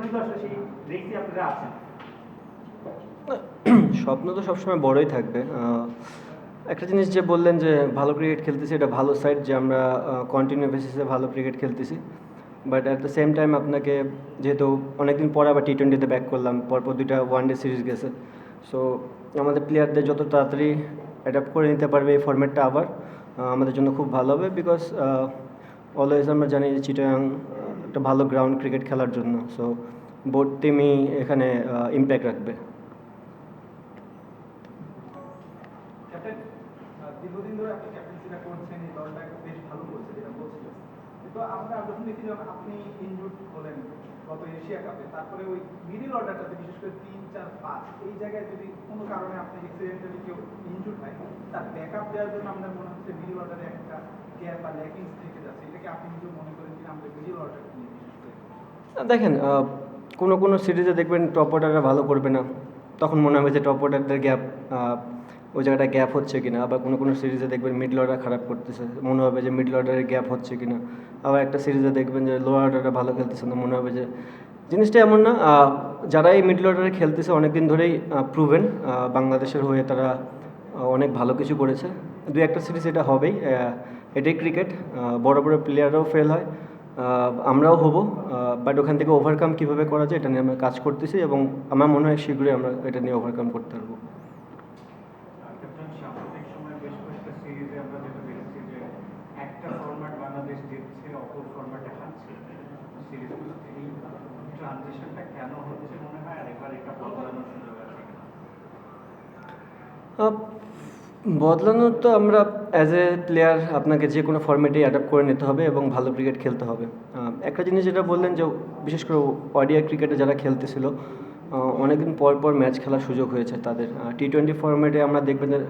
স্বপ্ন তো সবসময় বড়ই থাকবে। একটা জিনিস যে বললেন যে ভালো ক্রিকেট খেলতেছি, এটা ভালো সাইড যে আমরা কন্টিনিউ বেসিসে ভালো ক্রিকেট খেলতেছি। But at the same time আপনাকে যেহেতু অনেকদিন পরে আবার টি টোয়েন্টিতে ব্যাক করলাম, পরপর দুইটা ওয়ান ডে সিরিজ গেছে। সো আমাদের প্লেয়ারদের যত তাড়াতাড়ি অ্যাডাপ্ট করে নিতে পারবে এই ফর্ম্যাটটা আবার আমাদের জন্য খুব ভালো হবে বিকজ অলওয়েজ আমরা জানি যে চিটাং একটা ভালো গ্রাউন্ড ক্রিকেট খেলার জন্য। সো বোর্ড টিমই এখানে ইম্প্যাক্ট রাখবে। দীর্ঘদিন ধরে আপনি করছেন দলটা বেশ ভালো করছে, যেটা কিন্তু আমরা যখন দেখি যখন আপনি হলেন এশিয়া কাপে, তারপরে ওই মিডিল বিশেষ করে তিন, চার এই জায়গায় যদি কোনো কারণে কেউ হয়, তার ব্যাকআপ দেওয়ার জন্য মনে হচ্ছে মিডিল অর্ডারে একটা বা থেকে এটাকে আপনি মনে করেন আমাদের মিডিল করে দেখেন কোনো কোনো সিরিজে দেখবেন টপ অর্ডাররা ভালো করবে না। তখন মনে হবে যে টপ অর্ডারদের গ্যাপ ওই জায়গাটা গ্যাপ হচ্ছে কিনা, আবার কোনো কোনো সিরিজে দেখবেন মিডল অর্ডার খারাপ করতেছে, মনে হবে যে মিডল অর্ডারের গ্যাপ হচ্ছে কিনা। আবার একটা সিরিজে দেখবেন যে লোয়ার অর্ডারটা ভালো খেলতেছে না, মনে হবে যে জিনিসটা এমন না যারা এই মিডল অর্ডারে খেলতেছে অনেক দিন ধরেই প্রুভেন বাংলাদেশের হয়ে তারা অনেক ভালো কিছু করেছে। দু একটা সিরিজ এটা হবেই এটাই ক্রিকেট বড় বড় প্লেয়াররাও ফেল হয়। আমরাও হব বাট ওখান থেকে ওভারকাম কীভাবে করা যায় এটা নিয়ে আমরা কাজ করতেছি এবং আমার মনে হয় শীঘ্রই আমরা এটা নিয়ে ওভারকাম করতে পারব। বদলানোর তো আমরা অ্যাজ এ প্লেয়ার আপনাকে যে কোনো ফর্মেটেই অ্যাডাপ্ট করে নিতে হবে এবং ভালো ক্রিকেট খেলতে হবে। একটা জিনিস যেটা বললেন যে বিশেষ করে ওডিআই ক্রিকেটে যারা খেলতেছিল অনেকদিন পর পর ম্যাচ খেলার সুযোগ হয়েছে তাদের। টি টোয়েন্টি ফর্মেটে আমরা দেখবেন যে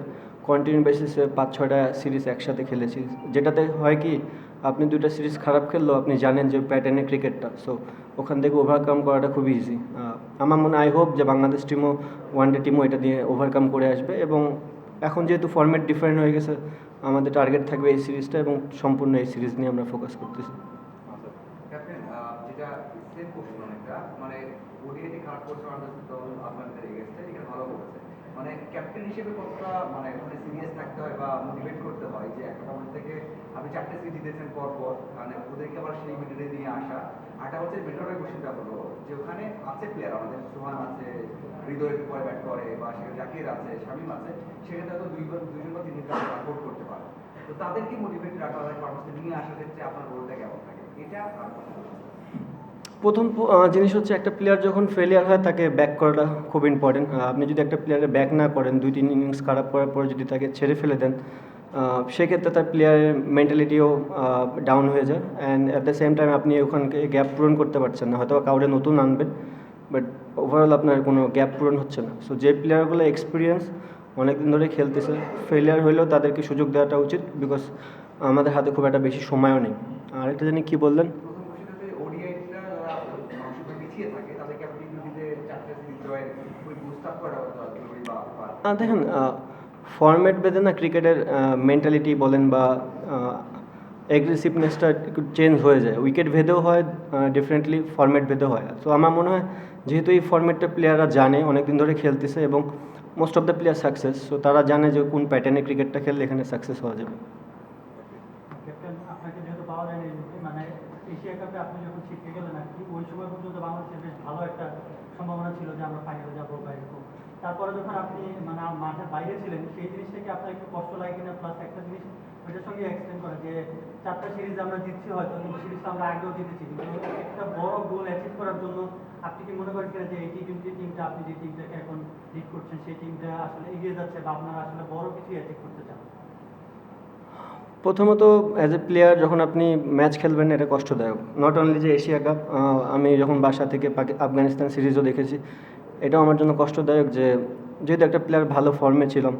কন্টিনিউ বেসিসে পাঁচ, ছয়টা সিরিজ একসাথে খেলেছি। যেটাতে হয় কি, আপনি দুইটা সিরিজ খারাপ খেললেও আপনি জানেন যে প্যাটার্নে ক্রিকেটটা সো ওখান থেকে ওভারকাম করাটা খুব ইজি আমার মনে আই হোপ যে বাংলাদেশ টিমও ওয়ান ডে টিমও এটা দিয়ে ওভারকাম করে আসবে এবং এখন যেহেতু ফর্ম্যাট ডিফারেন্ট হয়ে গেছে, আমাদের টার্গেট থাকবে এই সিরিজটা এবং সম্পূর্ণ এই সিরিজ নিয়ে আমরা ফোকাস করতেছি। অনেকটা মানে ভালো মানে ক্যাপ্টেন হিসেবে কতটা মানে সিরিয়াস থাকতে হয় বা মোটিভেট করতে হয় যে একটা থেকে আপনি চারটে সিরিজ জিতেছেন পর পর মানে ওদেরকে আবার সেই মিডিলে নিয়ে আসা। আরেকটা হচ্ছে বেটারের কোশ্চেনটা হলো যে ওখানে আছে প্লেয়ার আমাদের সোহান আছে, হৃদয় পরে ব্যাট করে, বা সেখানে জাকির আছে, শামিম আছে সেক্ষেত্রে হয়তো দুই বা দুজন বা তিনজন সাপোর্ট করতে পারে তো তাদেরকে মোটিভেট রাখা হয় পারপাসে নিয়ে আসার ক্ষেত্রে আপনার রোলটা কেমন থাকে? এটা আর প্রথম জিনিস হচ্ছে একটা প্লেয়ার যখন ফেলিয়ার হয়, তাকে ব্যাক করাটা খুব ইম্পর্টেন্ট আপনি যদি একটা প্লেয়ারের ব্যাক না করেন দুই তিন ইনিংস খারাপ করার পরে যদি তাকে ছেড়ে ফেলে দেন সেক্ষেত্রে তার প্লেয়ারের মেন্টালিটিও ডাউন হয়ে যায়। And at the same time আপনি ওখানকে গ্যাপ পূরণ করতে পারছেন না। হয়তো কাউরে নতুন আনবেন বাট ওভারঅল আপনার কোনো গ্যাপ পূরণ হচ্ছে না। সো যে প্লেয়ারগুলো এক্সপিরিয়েন্স অনেক দিন ধরে খেলতেছে ফেলিয়ার হলেও তাদেরকে সুযোগ দেওয়াটা উচিত বিকজ আমাদের হাতে খুব একটা বেশি সময়ও নেই। আর একটা জানি কী বললেন? দেখেন ফর্ম্যাট বেঁধে না ক্রিকেটের মেন্টালিটি বলেন বা অ্যাগ্রেসিভনেসটা একটু চেঞ্জ হয়ে যায়। উইকেট ভেদেও হয় ডিফারেন্টলি ফর্ম্যাট ভেদেও হয়। তো আমার মনে হয় যেহেতু এই ফর্ম্যাটটা প্লেয়াররা জানে অনেক দিন ধরে খেলতেছে এবং most of the player success so তারা জানে যে কোন প্যাটার্নে ক্রিকেটটা খেললে এখানে সাকসেস হওয়া যাবে। মানে সম্ভাবনা ছিল যে আমরা ফাইনালে যাব বা এরকম। তারপরে যখন আপনি মানে মাঠের বাইরে ছিলেন, সেই জিনিসটা কি আপনার একটু কষ্ট লাগে কিনা? প্লাস একটা জিনিস ওইটার সঙ্গে এক্সটেন্ড করে যে, চারটা সিরিজ আমরা জিতছি হয়তো, কিন্তু সিরিজটা আমরা আগেও জিতেছি। কিন্তু একটা বড় গোল অ্যাচিভ করার জন্য আপনি কি মনে করেন যে, এই টি টোয়েন্টি টিমটা আপনি যে টিমটাকে এখন লিড করছেন, সেই টিমটা আসলে এগিয়ে যাচ্ছে বা আপনারা আসলে বড় কিছু অ্যাচিভ করতে চান? প্রথমত অ্যাজ এ প্লেয়ার যখন আপনি ম্যাচ খেলবেন, এটা কষ্টদায়ক। নট অনলি যে এশিয়া কাপ আমি যখন বাসা থেকে আফগানিস্তান সিরিজও দেখেছি এটাও আমার জন্য কষ্টদায়ক যে যেহেতু একটা প্লেয়ার ভালো ফর্মে ছিলাম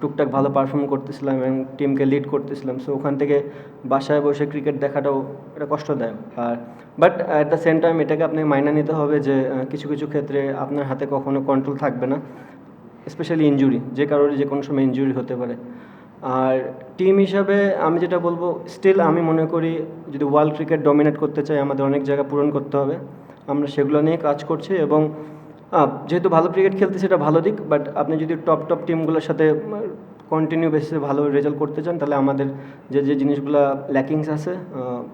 টুকটাক ভালো পারফর্ম করতেছিলাম এবং টিমকে লিড করতেছিলাম সো ওখান থেকে বাসায় বসে ক্রিকেট দেখাটাও এটা কষ্টদায়ক। আর but at the same time এটাকে আপনাকে মাইনা নিতে হবে যে কিছু কিছু ক্ষেত্রে আপনার হাতে কখনো কন্ট্রোল থাকবে না স্পেশালি ইনজুরি যে কারণে যে কোনো সময় ইনজুরি হতে পারে। আর টিম হিসাবে আমি যেটা বলব স্টিল আমি মনে করি যদি ওয়ার্ল্ড ক্রিকেট ডমিনেট করতে চাই, আমাদের অনেক জায়গা পূরণ করতে হবে। আমরা সেগুলো নিয়ে কাজ করছি এবং যেহেতু ভালো ক্রিকেট খেলতে সেটা ভালো দিক বাট আপনি যদি টপ টপ টিমগুলোর সাথে কন্টিনিউ বেসিসে ভালো রেজাল্ট করতে চান, তাহলে আমাদের যে যে জিনিসগুলো ল্যাকিংস আছে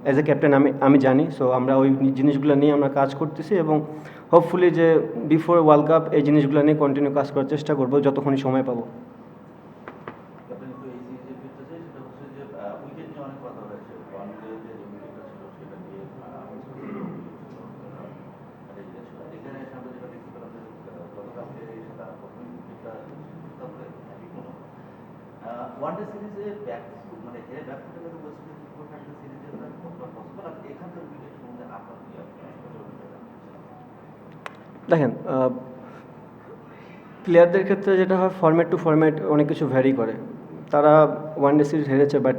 অ্যাজ এ ক্যাপ্টেন আমি আমি জানি সো আমরা ওই জিনিসগুলো নিয়ে আমরা কাজ করতেছি এবং হোপফুলি যে বিফোর ওয়ার্ল্ড কাপ এই জিনিসগুলো নিয়ে কন্টিনিউ কাজ করার চেষ্টা করব, যতক্ষণই সময় পাবো ক্যাপ্টেন তো এই সিরিজে ফিরতে চাই সেটা হচ্ছে যে উইকেট নিয়ে অনেক কথা হয়েছে ওয়ান ডে যে উইকেটটা ছিল সেটা নিয়ে এখানে সামনে যেটা দেখতে পেলাম যে গতকালকে এসে তারা প্রথম উইকেটটা তারপরে হ্যাপি কোনো ওয়ান ডে সিরিজে ব্যাক মানে হেরে ব্যাক করতে গেলে বলছি যে কোনো একটা সিরিজে কতটা পসিবল আর এখানকার উইকেটের মধ্যে আপনার কি আপনার দেখেন প্লেয়ারদের ক্ষেত্রে যেটা হয় ফরম্যাট টু ফরম্যাট অনেক কিছু ভ্যারি করে। তারা ওয়ান ডে সিরিজ হেরেছে বাট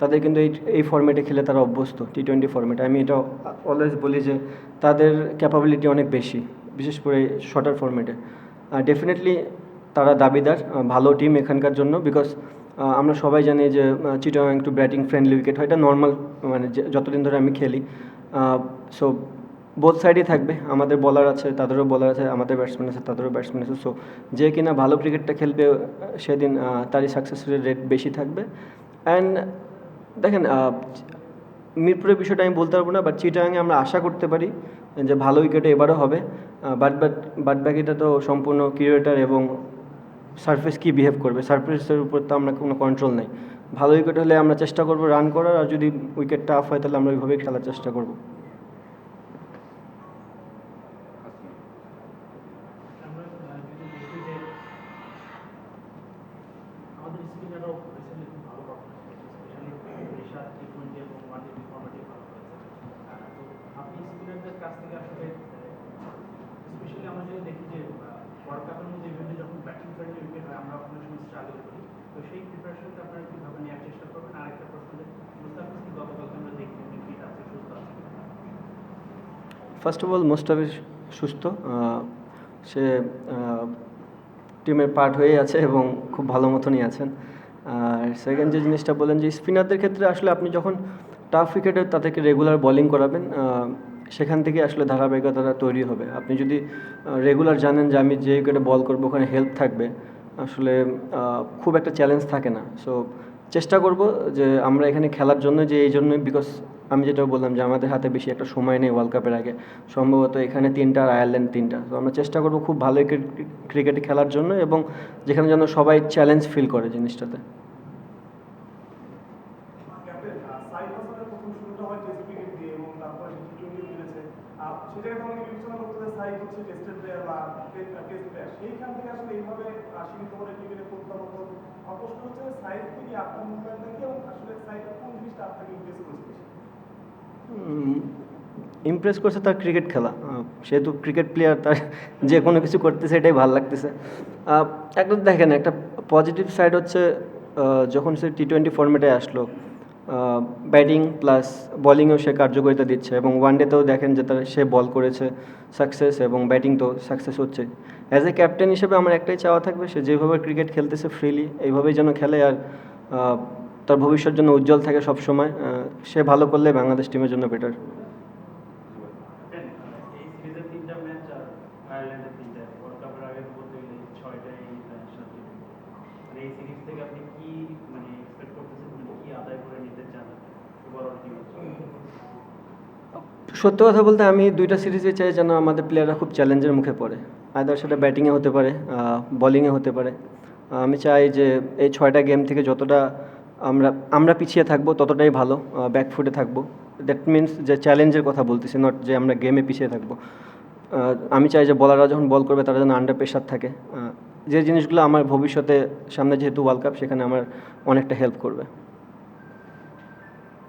তাদের কিন্তু এই এই ফরম্যাটে খেলে তারা অভ্যস্ত টি টোয়েন্টি ফরম্যাটে আমি এটা অলওয়েজ বলি যে, তাদের ক্যাপাবিলিটি অনেক বেশি, বিশেষ করে শর্টার ফরম্যাটে ডেফিনেটলি তারা দাবিদার, ভালো টিম এখানকার জন্য বিকজ আমরা সবাই জানি যে চিটং একটু ব্যাটিং ফ্রেন্ডলি উইকেট হয়। এটা নর্মাল মানে যতদিন ধরে আমি খেলি সো বোথ সাইডই থাকবে। আমাদের বলার আছে, তাদেরও বলার আছে, আমাদের ব্যাটসম্যান আছে, তাদেরও ব্যাটসম্যান আছে। সো যে কিনা ভালো ক্রিকেটটা খেলবে, সেদিন তারই সাকসেস রেট বেশি থাকবে। অ্যান্ড দেখেন মিরপুরের বিষয়টা আমি বলতে পারব না বাট চিটাগাঙে আমরা আশা করতে পারি যে ভালো উইকেটে এবারও হবে। বাট বাট বাট বাকিটা তো সম্পূর্ণ ক্রিয়েটার এবং সারফেস কি বিহেভ করবে? সারফেসের উপর তো আমরা কোনো কন্ট্রোল নেই। ভালো উইকেট হলে আমরা চেষ্টা করব রান করার, আর যদি উইকেট টাফ হয়, তাহলে আমরা ওইভাবেই খেলার চেষ্টা করব। স্পিনারও রিসেন্টলি খুব ভালো পারফরমেন্স করছে। স্পেশালি এবং ওয়ান ফর্মেটে ভালো করেছে। তো আপনি স্পিনারদের কাছ থেকে আসলে স্পেশালি আমরা যদি দেখি যে ওয়ার্ল্ড কাপের মধ্যে ইভেন্টে যখন ব্যাটিং উইকেট হয়, আমরা অনেক সময় স্ট্রাগল করি। তো সেই প্রিপারেশনটা আপনারা কীভাবে নেওয়ার চেষ্টা করবেন? আরেকটা প্রশ্ন যে, মুস্তাফিজ গতকালকে আমরা দেখি উনি ফিট আছে, সুস্থ আছে ফার্স্ট অফ অল মোস্টাফিজ সুস্থ। সে টিমের পার্ট হয়েই আছে এবং খুব ভালো মতনই আছেন। আর সেকেন্ড যে জিনিসটা বলেন যে স্পিনারদের ক্ষেত্রে আসলে আপনি যখন টাফ উইকেটে তাদেরকে রেগুলার বোলিং করাবেন সেখান থেকে আসলে ধারাবাহিকতাটা তৈরি হবে। আপনি যদি রেগুলার জানেন যে আমি যে উইকেটে বল করব, ওখানে হেল্প থাকবে, আসলে খুব একটা চ্যালেঞ্জ থাকে না। সো চেষ্টা করব যে আমরা এখানে খেলার জন্য যে এই জন্যই বিকজ আমি যেটা বললাম যে আমাদের হাতে বেশি একটা সময় নেই ওয়ার্ল্ড কাপের আগে। সম্ভবত এখানে তিনটা আর আয়ারল্যান্ড তিনটা। তো আমরা চেষ্টা করব খুব ভালো ক্রিকেট খেলার জন্য এবং যেখানে যেন সবাই চ্যালেঞ্জ ফিল করে জিনিসটাতে। আসলে কোন জিনিসটা আপনাকে ইমপ্রেস করেছে? ইমপ্রেস করছে তার ক্রিকেট খেলা। সেহেতু ক্রিকেট প্লেয়ার তার যে কোনো কিছু করতেছে এটাই ভালো লাগতেছে। একদম দেখেন, একটা পজিটিভ সাইড হচ্ছে যখন সে টি টোয়েন্টি ফর্মেটে আসলো ব্যাটিং প্লাস বলিংয়েও সে কার্যকারিতা দিচ্ছে এবং ওয়ান ডেতেও দেখেন যে তার, সে বল করেছে সাকসেস এবং ব্যাটিং তো সাকসেস হচ্ছে। অ্যাজ এ ক্যাপ্টেন হিসেবে আমার একটাই চাওয়া থাকবে, সে যেভাবে ক্রিকেট খেলতেছে ফ্রিলি এইভাবেই যেন খেলে আর তার ভবিষ্যৎ জন্য উজ্জ্বল থাকে সবসময় আহ, সে ভালো করলে বাংলাদেশ টিমের জন্য বেটার সত্য কথা বলতে আমি দুইটা সিরিজে চাই যেন আমাদের প্লেয়াররা খুব চ্যালেঞ্জের মুখে পড়ে। আয়দার সেটা ব্যাটিংয়ে হতে পারে বলিংয়ে হতে পারে। আমি চাই যে এই ছয়টা গেম থেকে যতটা আমরা আমরা পিছিয়ে থাকব, ততটাই ভালো ব্যাকফুটে থাকব। দ্যাট মিনস যে চ্যালেঞ্জের কথা বলতেছি নট যে আমরা গেমে পিছিয়ে থাকব। আমি চাই যে বলাররা যখন বল করবে, তারা যেন আন্ডার প্রেশার থাকে। যে জিনিসগুলো আমার ভবিষ্যতে সামনে যেহেতু ওয়ার্ল্ড কাপ সেখানে আমার অনেকটা হেল্প করবে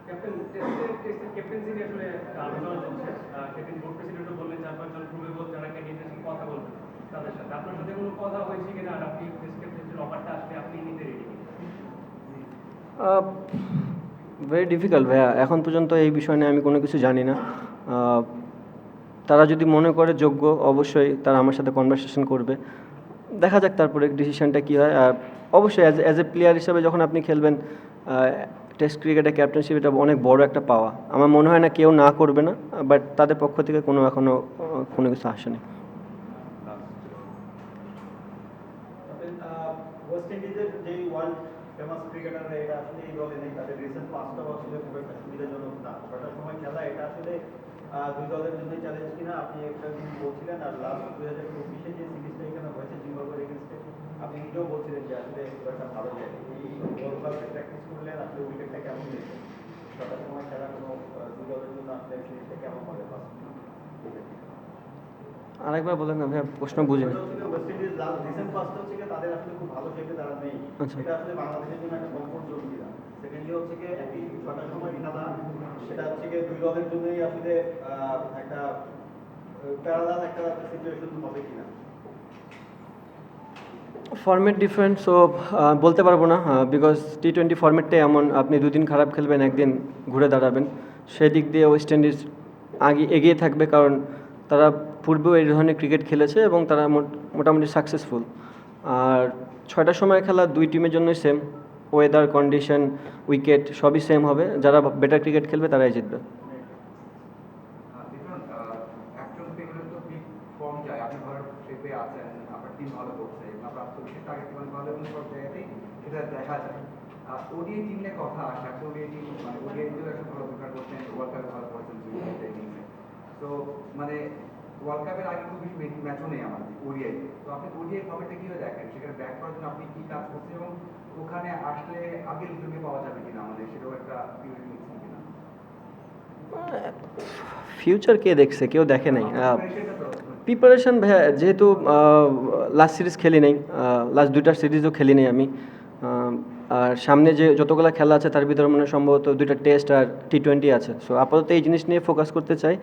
ক্যাপ্টেন টেস্টে টেস্টের ক্যাপ্টেন্সি নিয়ে আসলে আলোচনা চলছে ক্যাপ্টেন বোর্ড প্রেসিডেন্টও বললেন চার পাঁচজন প্রুভেবল যারা ক্যান্ডিডেট কথা বলবেন তাদের সাথে আপনার সাথে কোনো কথা হয়েছে কিনা আর আপনি টেস্ট ক্যাপ্টেন্সির অফারটা আসলে আপনি নিতে রেডি ভেরি ডিফিকাল্ট ভাইয়া। এখন পর্যন্ত এই বিষয় নিয়ে আমি কোনো কিছু জানি না। তারা যদি মনে করে যোগ্য, অবশ্যই তারা আমার সাথে কনভারসেশন করবে। দেখা যাক তারপরে ডিসিশনটা কী হয়। অবশ্যই অ্যাজ অ্যাজ এ প্লেয়ার হিসেবে যখন আপনি খেলবেন টেস্ট ক্রিকেটে ক্যাপ্টেনশিপ এটা অনেক বড় একটা পাওয়া। আমার মনে হয় না কেউ না করবে না বাট তাদের পক্ষ থেকে কোনো এখনও কোনো কিছু আসেনি ওয়েস্ট ইন্ডিজের যে ওয়ার্ল্ড ফেমাস ক্রিকেটার এটা আসলে এই দলে নেই তাদের রিসেন্ট পাঁচটা আসলে খুব একটা সুবিধাজনক না ছটার সময় খেলা এটা আসলে আহ, দুই দলের জন্যই চ্যালেঞ্জ কিনা আপনি একটা জিনিস বলছিলেন আর লাস্ট দুই হাজার চব্বিশে যে সিরিজটা এখানে হয়েছে জিম্বাবুয়ের এগেনস্টে আপনি নিজেও বলছিলেন যে আসলে খুব একটা ভালো যায় এই বল প্র্যাকটিস করলেন আসলে উইকেটটা কেমন দিয়েছে ছটার সময় খেলা কোনো আহ, জন্য আসলে সিরিজটা কেমন হবে? আরেকবার বলেন না ভাইয়া প্রশ্ন বুঝিনি ওয়েস্ট ইন্ডিজ রিসেন্ট ফার্স্ট হচ্ছে কি তাদের আসলে খুব ভালো শেপে তারা নেই। আচ্ছা। এটা আসলে বাংলাদেশের জন্য একটা কমফোর্ট জোন কিনা সেকেন্ডলি হচ্ছে কি একই ছটার সময় খেলা সেটা হচ্ছে কি দুই দলের জন্যই আসলে একটা প্যারালাল একটা সিচুয়েশন হবে কিনা। ফর্মেট ডিফারেন্ট সো বলতে পারব না বিকজ টি টোয়েন্টি ফর্মেটটাই এমন, আপনি দুদিন খারাপ খেলবেন, একদিন ঘুরে দাঁড়াবেন। সেই দিক দিয়ে ওয়েস্ট ইন্ডিজ আগে এগিয়ে থাকবে, কারণ তারা পূর্বেও এই ধরনের ক্রিকেট খেলেছে এবং তারা মোট- মোটামুটি সাকসেসফুল আর ছয়টার সময় খেলা দুই টিমের জন্যই সেম ওয়েদার কন্ডিশন উইকেট সবই সেম হবে। যারা বেটার ক্রিকেট খেলবে, তারাই জিতবে আহ, দেখুন আহ, একজন ক্রিকেটার তো পিক ফর্ম যায় আপনি ভালো শেপে আছেন আপনার টিম ভালো করছে এবং আপনার আত্মবিশ্বাস টার্গেট টিম ভালো এবং সব জায়গাতেই সেটা দেখা যায় ওডিআই টিম নিয়ে কথা আসে এখন ওডিআই টিম মানে ওডিআই টিম একটা ভালো প্রিফার করছেন ওয়ার্ল্ড কাপে ভালো করছেন তো মানে ওয়ার্ল্ড কাপের আগে খুব বেশি ম্যাচও নেই আমাদের ওডিআই। তো আপনি ওডিআই ফর্মেটটা কীভাবে দেখেন? সেখানে ব্যাক করার জন্য আপনি কী কাজ করছেন এবং ওখানে আসলে আগের জন্য পাওয়া যাবে কিনা আমাদের? সেটাও একটা কিনা? ফিউচার কে দেখছে কেউ দেখে নাই। প্রিপারেশন ভাইয়া যেহেতু লাস্ট সিরিজ খেলি নাই লাস্ট দুইটা সিরিজও খেলি নাই আমি। আর সামনে যে যতগুলো খেলা আছে তার ভিতরে মানে সম্ভবত দুইটা টেস্ট আর টি টোয়েন্টি আছে। সো আপাতত এই জিনিস নিয়ে ফোকাস করতে চাই।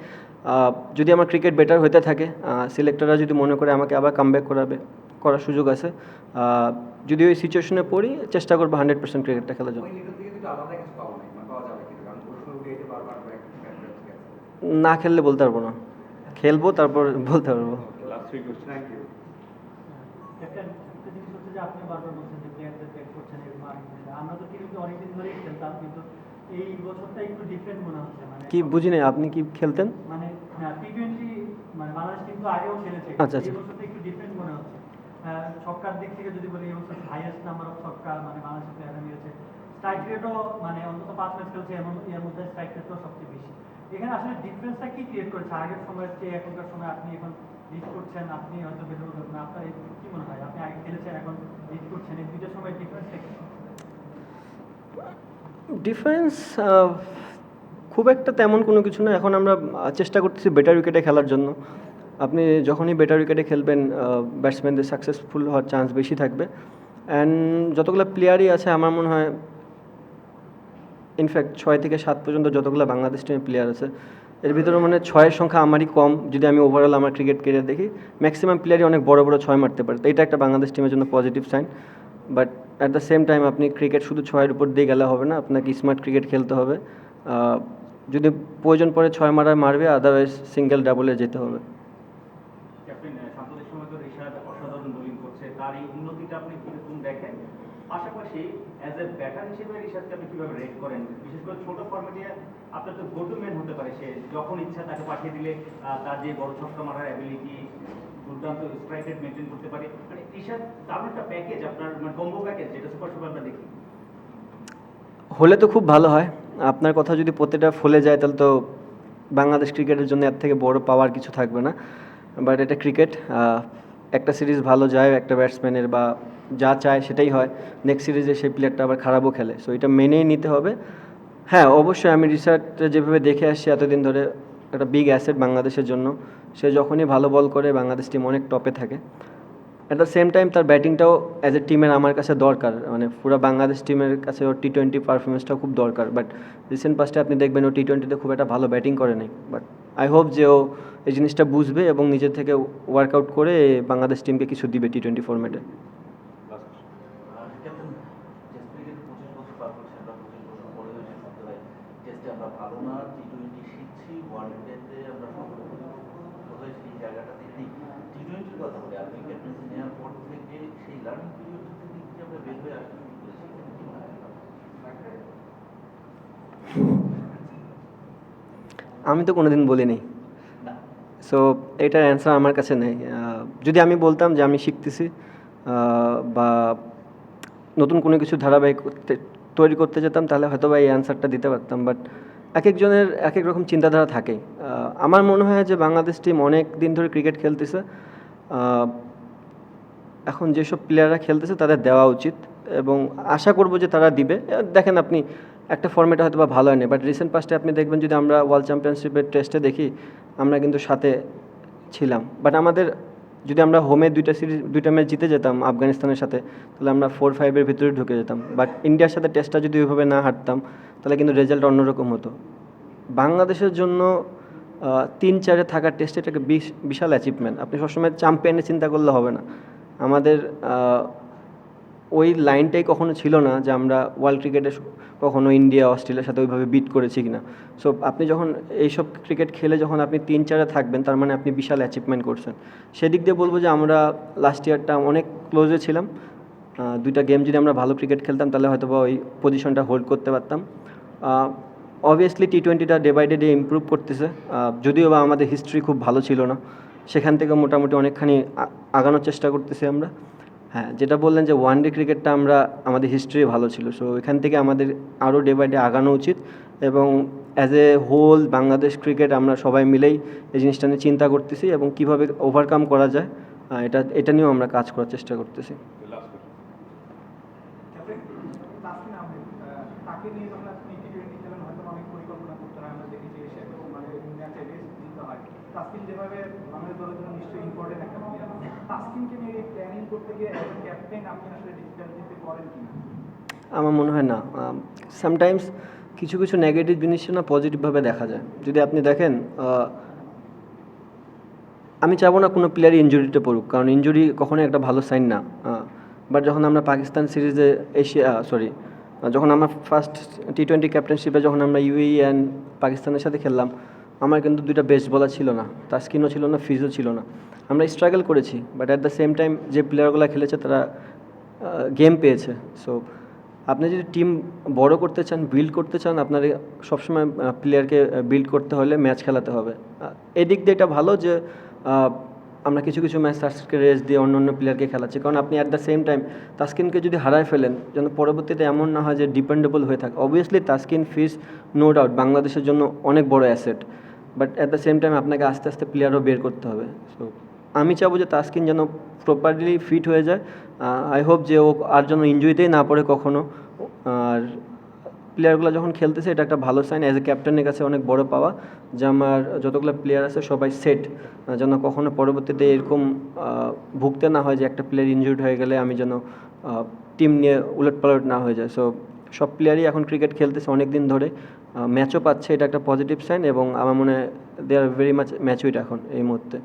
যদি আমার ক্রিকেট বেটার হতে থাকে সিলেক্টররা যদি মনে করে আমাকে আবার কামব্যাক করাবে করার সুযোগ আছে যদি ওই সিচুয়েশনে পড়ি চেষ্টা করব হান্ড্রেড পার্সেন্ট ক্রিকেটটা খেলার জন্য। মানে না খেললে বলতে পারব না। খেলব তারপর বলতে পারব। আপনি বারবার কি বুঝি নাই আপনি কি খেলতেন? মানে মানে বাংলাদেশ কিন্তু আগেও খেলেছে আচ্ছা, আচ্ছা। এই বছরটা একটু ডিফারেন্ট মনে হচ্ছে। ছক্কার দিক থেকে যদি বলি এই বছর হাইয়েস্ট নাম্বার অফ ছক্কা মানে বাংলাদেশের প্লেয়াররা নিয়েছে স্ট্রাইক রেটও মানে অন্তত পাঁচ ম্যাচ খেলছে এমন এর মধ্যে স্ট্রাইক রেটও সবচেয়ে বেশি। এখানে আসলে ডিফারেন্সটা কি ক্রিয়েট করেছে? আগের সময়ের চেয়ে এখনকার সময় আপনি এখন লিড করছেন আপনি হয়তো বেটার করবেন আপনার কি মনে হয়? আপনি আগে খেলেছেন এখন লিড করছেন এই দুইটার সময় ডিফারেন্সটা কি? ডিফারেন্স খুব একটা তেমন কোনো কিছু না। এখন আমরা চেষ্টা করতেছি বেটার উইকেটে খেলার জন্য। আপনি যখনই বেটার উইকেটে খেলবেন ব্যাটসম্যানদের সাকসেসফুল হওয়ার চান্স বেশি থাকবে। অ্যান্ড যতগুলো প্লেয়ারই আছে, আমার মনে হয় ইনফ্যাক্ট ছয় থেকে সাত পর্যন্ত যতগুলো বাংলাদেশ টিমের প্লেয়ার আছে, এর ভিতরে মানে ছয়ের সংখ্যা আমারই কম। যদি আমি ওভারঅল আমার ক্রিকেট কেরিয়ার দেখি ম্যাক্সিমাম প্লেয়ারই অনেক বড় বড় ছয় মারতে পারে। তো এটা একটা বাংলাদেশ টিমের জন্য positive sign but at the same time আপনি ক্রিকেট শুধু ছয়ের উপর দিয়ে গেলে হবে না, আপনাকে স্মার্ট ক্রিকেট খেলতে হবে। যদি প্রয়োজন পড়ে ছয় মারায় মারবে আদারওয়াইজ সিঙ্গেল ডাবলে যেতে হবে। পাশাপাশি ছোট ফর্মেটে আপনার তো গো টু ম্যান হতে পারে সে। যখন ইচ্ছা তাকে পাঠিয়ে দিলে তার যে বড় ছক্কা মারার অ্যাবিলিটি দুর্দান্ত স্ট্রাইক মেনটেন করতে পারে। মানে ঋষাদ দারুণ একটা প্যাকেজ আপনার মানে কম্বো প্যাকেজ যেটা সুপার সুপার আমরা দেখি। হলে তো খুব ভালো হয়। আপনার কথা যদি প্রতিটা ফলে যায়, তাহলে তো বাংলাদেশ ক্রিকেটের জন্য এর থেকে বড় পাওয়ার কিছু থাকবে না। বাট এটা ক্রিকেট একটা সিরিজ ভালো যায়, একটা ব্যাটসম্যানের বা যা চায় সেটাই হয়। নেক্সট সিরিজে সেই প্লেয়ারটা আবার খারাপও খেলে। সো এটা মেনেই নিতে হবে। হ্যাঁ অবশ্যই আমি রিসার্চ যেভাবে দেখে আসছি, এতদিন ধরে একটা বিগ অ্যাসেট বাংলাদেশের জন্য। সে যখনই ভালো বল করে, বাংলাদেশ টিম অনেক টপে থাকে। অ্যাট দ্য সেম টাইম তার ব্যাটিংটাও অ্যাজ এ টিমের আমার কাছে দরকার। মানে পুরো বাংলাদেশ টিমের কাছে ওর টি টোয়েন্টি পারফরমেন্সটাও খুব দরকার। বাট রিসেন্ট পাস্টে আপনি দেখবেন ও টি টোয়েন্টিতে খুব একটা ভালো ব্যাটিং করে নাই। বাট আই হোপ যে ও এই জিনিসটা বুঝবে এবং নিজের থেকে ওয়ার্কআউট করে বাংলাদেশ টিমকে কিছু দিবে টি টোয়েন্টি ফর্মেটে ক্যাপ্টেন টেস্ট ক্রিকেট পঁচিশ বছর পার করছি আমরা পঁচিশ বছর পরে হয়েছে ভাবতে হয় টেস্টে আমরা ভালো না টি টোয়েন্টি শিখছি ওয়ান ডেতে আমরা সফল হয়েছি এই জায়গাটাতে টি টোয়েন্টির কথা বলি আপনি ক্যাপ্টেন্সি নেওয়ার পর থেকে লার্নিং পিরিয়ড থেকে কি আমরা বের হয়ে আসতে কি মনে হয় আমি তো কোনোদিন বলিনি। সো এটার অ্যান্সার আমার কাছে নেই। যদি আমি বলতাম যে আমি শিখতেছি বা নতুন কোনো কিছু ধারাবাহিক করতে, তৈরি করতে যেতাম, তাহলে হয়তো বা এই অ্যান্সারটা দিতে পারতাম। বাট এক একজনের এক এক রকম চিন্তাধারা থাকে আমার মনে হয় যে বাংলাদেশ টিম অনেক দিন ধরে ক্রিকেট খেলতেছে। এখন যেসব প্লেয়াররা খেলতেছে, তাদের দেওয়া উচিত। এবং আশা করব যে তারা দিবে। দেখেন আপনি একটা ফর্মেটে হয়তো বা ভালো হয়নি বাট রিসেন্ট পাস্টে আপনি দেখবেন যদি আমরা ওয়ার্ল্ড চ্যাম্পিয়নশিপের টেস্টে দেখি, আমরা কিন্তু সাথে ছিলাম। বাট আমাদের, যদি আমরা হোমে দুইটা সিরিজ দুইটা ম্যাচ জিতে যেতাম আফগানিস্তানের সাথে, তাহলে আমরা ফোর ফাইভের ভিতরে ঢুকে যেতাম। বাট ইন্ডিয়ার সাথে টেস্টটা যদি ওইভাবে না হারতাম, তাহলে কিন্তু রেজাল্ট অন্যরকম হতো। বাংলাদেশের জন্য তিন, চারে থাকার টেস্ট এটাকে বিশ- বিশাল অ্যাচিভমেন্ট আপনি সবসময় চ্যাম্পিয়নের চিন্তা করলে হবে না। আমাদের ওই লাইনটাই কখনো ছিল না যে আমরা ওয়ার্ল্ড ক্রিকেটে কখনো ইন্ডিয়া অস্ট্রেলিয়ার সাথে ওইভাবে বিট করেছি কিনা। সো আপনি যখন এইসব ক্রিকেট খেলে যখন আপনি তিন চারে থাকবেন, তার মানে আপনি বিশাল অ্যাচিভমেন্ট করছেন। সেদিক দিয়ে বলব যে আমরা লাস্ট ইয়ারটা অনেক ক্লোজে ছিলাম। দুইটা গেম যদি আমরা ভালো ক্রিকেট খেলতাম, তাহলে হয়তো বা ওই পজিশনটা হোল্ড করতে পারতাম। Obviously T টোয়েন্টিটা day by day day improve করতেছে। যদিও বা আমাদের হিস্ট্রি খুব ভালো ছিল না। সেখান থেকে মোটামুটি অনেকখানি আগানোর চেষ্টা করতেছি আমরা। হ্যাঁ যেটা বললেন যে ওয়ান ডে ক্রিকেটটা আমরা, আমাদের হিস্ট্রি ভালো ছিল। সো এখান থেকে আমাদের আরও ডে বাই ডে আগানো উচিত এবং as a whole Bangladesh cricket আমরা সবাই মিলেই এই জিনিসটা নিয়ে চিন্তা করতেছি এবং কীভাবে ওভারকাম করা যায় এটা এটা নিয়েও আমরা কাজ করার চেষ্টা করতেছি। তাকে নিয়ে দিতে হয়। যেভাবে দলের জন্য নিশ্চয়ই ইম্পর্টেন্ট একটা প্লেয়ার নিয়ে প্ল্যানিং করতে গিয়ে ক্যাপ্টেন আপনি আসলে কিনা আমার মনে হয় না। সামটাইমস কিছু কিছু নেগেটিভ জিনিস না পজিটিভভাবে দেখা যায়। যদি আপনি দেখেন আমি চাবো না কোনো প্লেয়ার ইঞ্জুরিতে পড়ুক, কারণ ইঞ্জুরি কখনোই একটা ভালো সাইন না। বাট যখন আমরা পাকিস্তান সিরিজে এশিয়া সরি যখন আমরা ফার্স্ট টি টোয়েন্টি ক্যাপ্টেনশিপে যখন আমরা ইউএই অ্যান্ড পাকিস্তানের সাথে খেললাম আমার কিন্তু দুইটা বেস্ট বলার ছিল না। তাস্কিনও ছিল না ফিজও ছিল না। আমরা স্ট্রাগল করেছি but at the same time যে প্লেয়ারগুলো খেলেছে তারা গেম পেয়েছে। সো আপনি যদি টিম বড় করতে চান বিল্ড করতে চান, আপনার সবসময় প্লেয়ারকে বিল্ড করতে হলে ম্যাচ খেলাতে হবে। এদিক দিয়ে এটা ভালো যে আমরা কিছু কিছু ম্যাচ তাস্কিনকে রেস দিয়ে অন্য অন্য প্লেয়ারকে খেলাচ্ছি। কারণ আপনি অ্যাট দ্য সেম টাইম তাস্কিনকে যদি হারায় ফেলেন, যেন পরবর্তীতে এমন না হয় যে ডিপেন্ডেবল হয়ে থাকে। অবভিয়াসলি তাস্কিন ফিস নো ডাউট বাংলাদেশের জন্য অনেক বড় asset but at the same time আপনাকে আস্তে আস্তে প্লেয়ারও বের করতে হবে। সো আমি চাবো যে তাস্কিন যেন প্রপারলি ফিট হয়ে যায়। আই হোপ যে ও আর যেন ইঞ্জুরিতেই না পড়ে কখনো। আর প্লেয়ারগুলো যখন খেলতেছে, এটা একটা ভালো সাইন অ্যাজ এ ক্যাপ্টেনের কাছে অনেক বড় পাওয়া যে আমার যতগুলো প্লেয়ার আছে, সবাই সেট যেন কখনো পরবর্তীতে এরকম ভুগতে না হয় যে একটা প্লেয়ার ইনজুর্ড হয়ে গেলে আমি যেন টিম নিয়ে উলট পালট না হয়ে যায়। সো সব প্লেয়ারই এখন ক্রিকেট খেলতেছে অনেক দিন ধরে ম্যাচও পাচ্ছে, এটা একটা পজিটিভ সাইন এবং আমার মনে হয় দে আর ভেরি মাচ ম্যাচুইড এখন এই মুহূর্তে।